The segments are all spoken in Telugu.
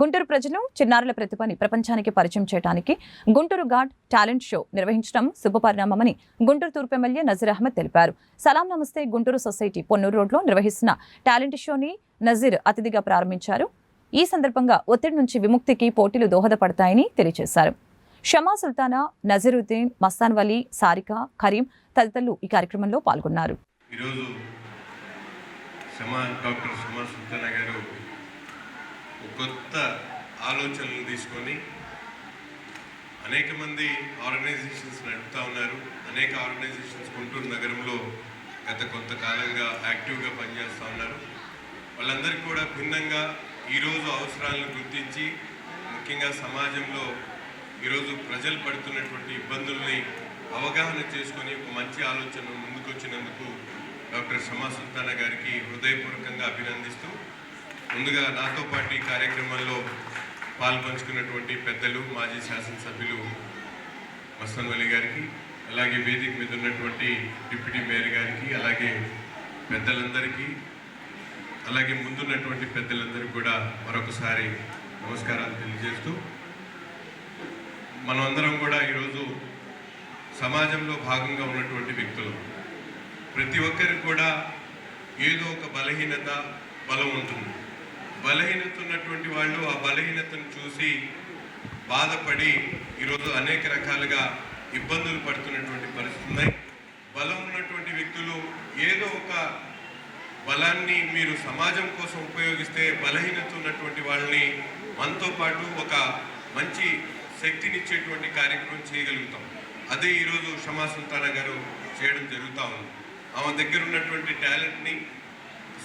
గుంటూరు ప్రజలు చిన్నారుల ప్రతిభని ప్రపంచానికి పరిచయం చేయడానికి గుంటూరు గాడ్ టాలెంట్ షో నిర్వహించడం శుభపరిణామమని గుంటూరు తూర్పు ఎమ్మెల్యే నజీర్ అహ్మద్ తెలిపారు. సలాం నమస్తే గుంటూరు సొసైటీ పొన్నూరు రోడ్లో నిర్వహిస్తున్న టాలెంట్ షోని నజీర్ అతిథిగా ప్రారంభించారు. ఈ సందర్భంగా ఒత్తిడి నుంచి విముక్తికి పోటీలు దోహదపడతాయని తెలియజేశారు. షమా సుల్తానా నజీరుద్దీన్ మస్తాన్ వలీ సారిక కరీం తదితరులు ఈ కార్యక్రమంలో పాల్గొన్నారు. ఈరోజు డాక్టర్ సుల్తానా గారు కొత్త ఆలోచనలు తీసుకొని అనేక మంది ఆర్గనైజేషన్స్ నడుపుతా ఉన్నారు. అనేక ఆర్గనైజేషన్స్ గుంటూరు నగరంలో గత కొంతకాలంగా యాక్టివ్గా పనిచేస్తూ ఉన్నారు. వాళ్ళందరికీ కూడా భిన్నంగా ఈరోజు అవసరాలను గుర్తించి ముఖ్యంగా సమాజంలో ఈరోజు ప్రజలు పడుతున్నటువంటి ఇబ్బందుల్ని అవగాహన చేసుకొని ఒక మంచి ఆలోచన ముందుకొచ్చినందుకు డాక్టర్ షమా సుల్తానా గారికి హృదయపూర్వకంగా అభినందిస్తూ ముందుగా నాతో పాటు ఈ కార్యక్రమంలో పాల్పంచుకున్నటువంటి పెద్దలు మాజీ శాసనసభ్యులు మస్తాన్ వలి గారికి అలాగే వేదిక మీద ఉన్నటువంటి డిప్యూటీ మేయర్ గారికి అలాగే పెద్దలందరికీ అలాగే ముందున్నటువంటి పెద్దలందరికీ కూడా మరొకసారి నమస్కారాలు తెలియజేస్తూ మనమందరం కూడా ఈరోజు సమాజంలో భాగంగా ఉన్నటువంటి వ్యక్తులు. ప్రతి ఒక్కరికి కూడా ఏదో ఒక బలహీనత బలం ఉంటుంది. బలహీనత ఉన్నటువంటి వాళ్ళు ఆ బలహీనతను చూసి బాధపడి ఈరోజు అనేక రకాలుగా ఇబ్బందులు పడుతున్నటువంటి పరిస్థితి ఉన్నాయి. బలం ఉన్నటువంటి వ్యక్తులు ఏదో ఒక బలాన్ని మీరు సమాజం కోసం ఉపయోగిస్తే బలహీనత ఉన్నటువంటి వాళ్ళని మనతో పాటు ఒక మంచి శక్తినిచ్చేటువంటి కార్యక్రమం చేయగలుగుతాం. అదే ఈరోజు షమా సుల్తానా గారు చేయడం జరుగుతూ ఉంది. ఆమె దగ్గర ఉన్నటువంటి టాలెంట్ని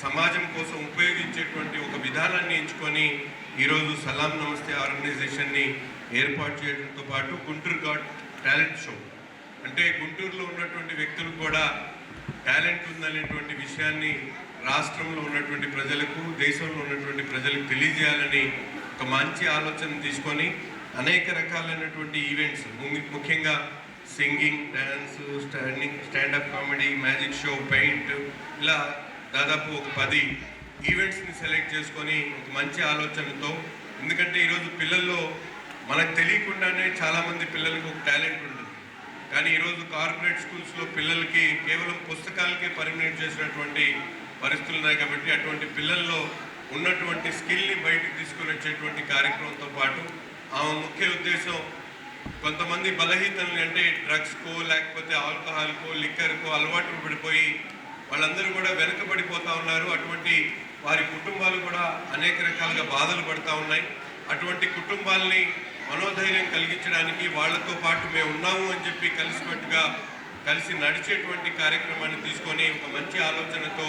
సమాజం కోసం ఉపయోగించేటువంటి ఒక విధానాన్ని ఎంచుకొని ఈరోజు సలాం నమస్తే ఆర్గనైజేషన్ని ఏర్పాటు చేయడంతో పాటు గుంటూరు గాడ్ టాలెంట్ షో. అంటే గుంటూరులో ఉన్నటువంటి వ్యక్తులు కూడా టాలెంట్ ఉందనేటువంటి విషయాన్ని రాష్ట్రంలో ఉన్నటువంటి ప్రజలకు దేశంలో ఉన్నటువంటి ప్రజలకు తెలియజేయాలని ఒక మంచి ఆలోచన తీసుకొని అనేక రకాలైనటువంటి ఈవెంట్స్ ముఖ్యంగా singing dance standing standup comedy magic show paint ఇలా దాదాపు ఒక పది ఈవెంట్స్ని సెలెక్ట్ చేసుకొని ఒక మంచి ఆలోచనతో ఎందుకంటే ఈరోజు పిల్లల్లో మనకు తెలియకుండానే చాలామంది పిల్లలకు ఒక టాలెంట్ ఉంటుంది. కానీ ఈరోజు కార్పొరేట్ స్కూల్స్లో పిల్లలకి కేవలం పుస్తకాలకే పరిమితం చేసినటువంటి పరిస్థితులు ఉన్నాయి కాబట్టి అటువంటి పిల్లల్లో ఉన్నటువంటి స్కిల్ని బయటకు తీసుకుని వచ్చేటువంటి కార్యక్రమంతో పాటు ఆమె ముఖ్య ఉద్దేశం కొంతమంది బలహీనతల్ని అంటే డ్రగ్స్కో లేకపోతే ఆల్కహాల్కో లిక్కర్కో అలవాటు పడిపోయి వాళ్ళందరూ కూడా వెనుకబడిపోతూ ఉన్నారు. అటువంటి వారి కుటుంబాలు కూడా అనేక రకాలుగా బాధలు పడతా ఉన్నాయి. అటువంటి కుటుంబాలని మనోధైర్యం కలిగించడానికి వాళ్ళతో పాటు మేము ఉన్నాము అని చెప్పి కలిసినట్టుగా కలిసి నడిచేటువంటి కార్యక్రమాన్ని తీసుకొని ఒక మంచి ఆలోచనతో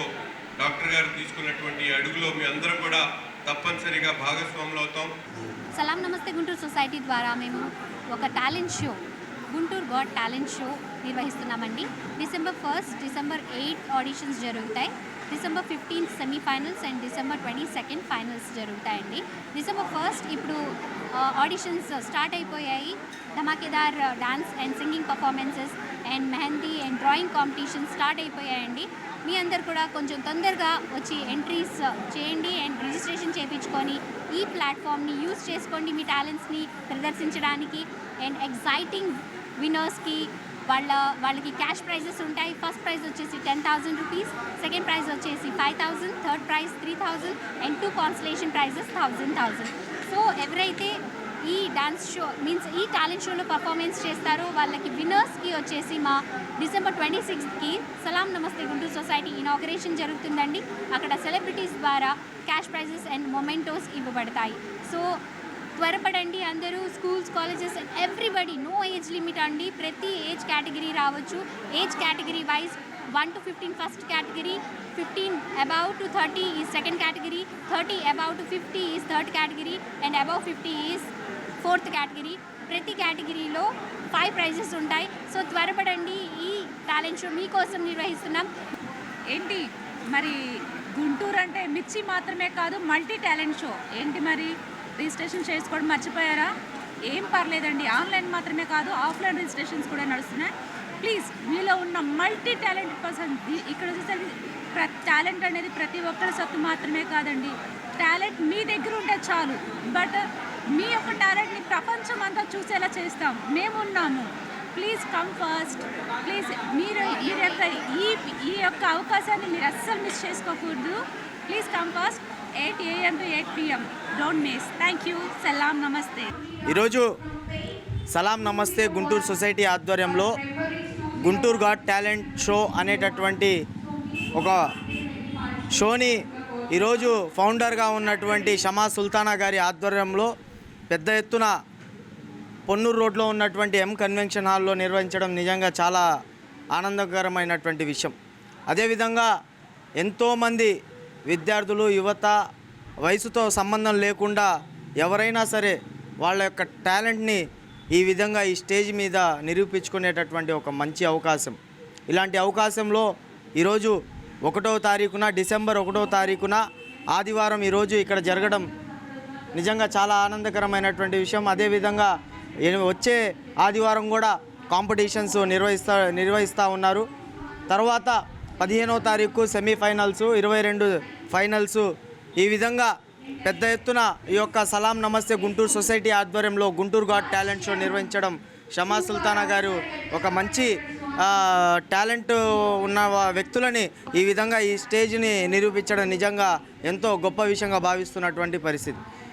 డాక్టర్ గారు తీసుకున్నటువంటి అడుగులో మీ అందరం కూడా తప్పనిసరిగా భాగస్వాములు అవుతాం. సలాం నమస్తే గుంటూరు సొసైటీ ద్వారా మేము ఒక talent show Guntur got talent show నిర్వహిస్తున్నామండి. December first December eight auditions జరుగుతాయి. December fifteenth semifinals and December twenty second finals జరుగుతాయండి. డిసెంబర్ ఫస్ట్ ఇప్పుడు ఆడిషన్స్ స్టార్ట్ అయిపోయాయి. ధమాకేదార్ dance and singing performances and mehndi and drawing competition start అయిపోయాయండి. మీ అందరు కూడా కొంచెం తొందరగా వచ్చి ఎంట్రీస్ చేయండి అండ్ రిజిస్ట్రేషన్ చేయించుకొని ఈ ప్లాట్ఫామ్ని యూస్ చేసుకోండి మీ టాలెంట్స్ని ప్రదర్శించడానికి. అండ్ ఎగ్జైటింగ్ విన్నర్స్కి వాళ్ళ వాళ్ళకి క్యాష్ ప్రైజెస్ ఉంటాయి. ఫస్ట్ ప్రైజ్ వచ్చేసి ten thousand rupees second prize వచ్చేసి five thousand third prize three thousand and two consolation prizes thousand thousand. So ఎవరైతే ఈ డాన్స్ షో మీన్స్ ఈ టాలెంట్ షోలో పర్ఫార్మెన్స్ చేస్తారో వాళ్ళకి విన్నర్స్కి వచ్చేసి మా డిసెంబర్ ట్వంటీ సిక్స్త్కి సలాం నమస్తే గుంటూరు సొసైటీ ఇనాగరేషన్ జరుగుతుందండి. అక్కడ సెలబ్రిటీస్ ద్వారా క్యాష్ ప్రైజెస్ అండ్ మొమెంటోస్ ఇవ్వబడతాయి. సో త్వరపడండి. అందరూ schools colleges everybody no age limit అండి. ప్రతి ఏజ్ కేటగిరీ రావచ్చు. Age category wise one to fifteen first category fifteen above to thirty is second category thirty above to fifty is third category and above fifty is fourth category. ప్రతి కేటగిరీలో ఫైవ్ ప్రైజెస్ ఉంటాయి. సో త్వరపడండి. ఈ టాలెంట్ షో మీకోసం నిర్వహిస్తున్నాం. ఏంటి? మరి గుంటూరు అంటే మిర్చి మాత్రమే కాదు మల్టీ టాలెంట్ షో ఏంటి మరి? రిజిస్ట్రేషన్ చేసుకోవడం మర్చిపోయారా? ఏం పర్లేదండి. ఆన్లైన్ మాత్రమే కాదు ఆఫ్లైన్ రిజిస్ట్రేషన్స్ కూడా నడుస్తున్నాయి. ప్లీజ్ మీలో ఉన్న మల్టీ టాలెంట్ పర్సన్ ఇక్కడ వచ్చేసరికి టాలెంట్ అనేది ప్రతి ఒక్కరి సొత్తు మాత్రమే కాదండి. టాలెంట్ మీ దగ్గర ఉంటే చాలు. బట్ మీ యొక్క టాలెంట్ని ప్రపంచం అంతా చూసేలా చేస్తాం. మేమున్నాము ప్లీజ్ కమ్ ఫస్ట్. ప్లీజ్ మీరు ఈ యొక్క ఈ ఈ యొక్క అవకాశాన్ని మీరు అస్సలు మిస్ చేసుకోకూడదు. Please come first. Eight AM to eight PM. Don't miss thank you సలాం నమస్తే ఈరోజు సలాం నమస్తే గుంటూరు సొసైటీ ఆధ్వర్యంలో గుంటూరు గాడ్ టాలెంట్ షో అనేటటువంటి ఒక షోని ఈరోజు ఫౌండర్గా ఉన్నటువంటి షమా సుల్తానా గారి ఆధ్వర్యంలో పెద్ద ఎత్తున పొన్నూరు రోడ్లో ఉన్నటువంటి ఎం కన్వెన్షన్ హాల్లో నిర్వహించడం నిజంగా చాలా ఆనందకరమైనటువంటి విషయం. అదేవిధంగా ఎంతోమంది విద్యార్థులు యువత వయసుతో సంబంధం లేకుండా ఎవరైనా సరే వాళ్ళ యొక్క టాలెంట్ని ఈ విధంగా ఈ స్టేజ్ మీద నిరూపించుకునేటటువంటి ఒక మంచి అవకాశం. ఇలాంటి అవకాశంలో ఈరోజు ఒకటో తారీఖున డిసెంబర్ ఒకటో తారీఖున ఆదివారం ఈరోజు ఇక్కడ జరగడం నిజంగా చాలా ఆనందకరమైనటువంటి విషయం. అదేవిధంగా వచ్చే ఆదివారం కూడా కాంపిటీషన్స్ నిర్వహిస్తా నిర్వహిస్తూ ఉన్నారు. తర్వాత పదిహేనో తారీఖు సెమీఫైనల్స్ ఇరవై రెండు ఫైనల్స్ ఈ విధంగా పెద్ద ఎత్తున ఈ యొక్క సలాం నమస్తే గుంటూరు సొసైటీ ఆధ్వర్యంలో గుంటూరు గాడ్ టాలెంట్ షో నిర్వహించడం షమా సుల్తానా గారు ఒక మంచి టాలెంట్ ఉన్న వ్యక్తులని ఈ విధంగా ఈ స్టేజ్ని నిరూపించడం నిజంగా ఎంతో గొప్ప విషయంగా భావిస్తున్నటువంటి పరిస్థితి.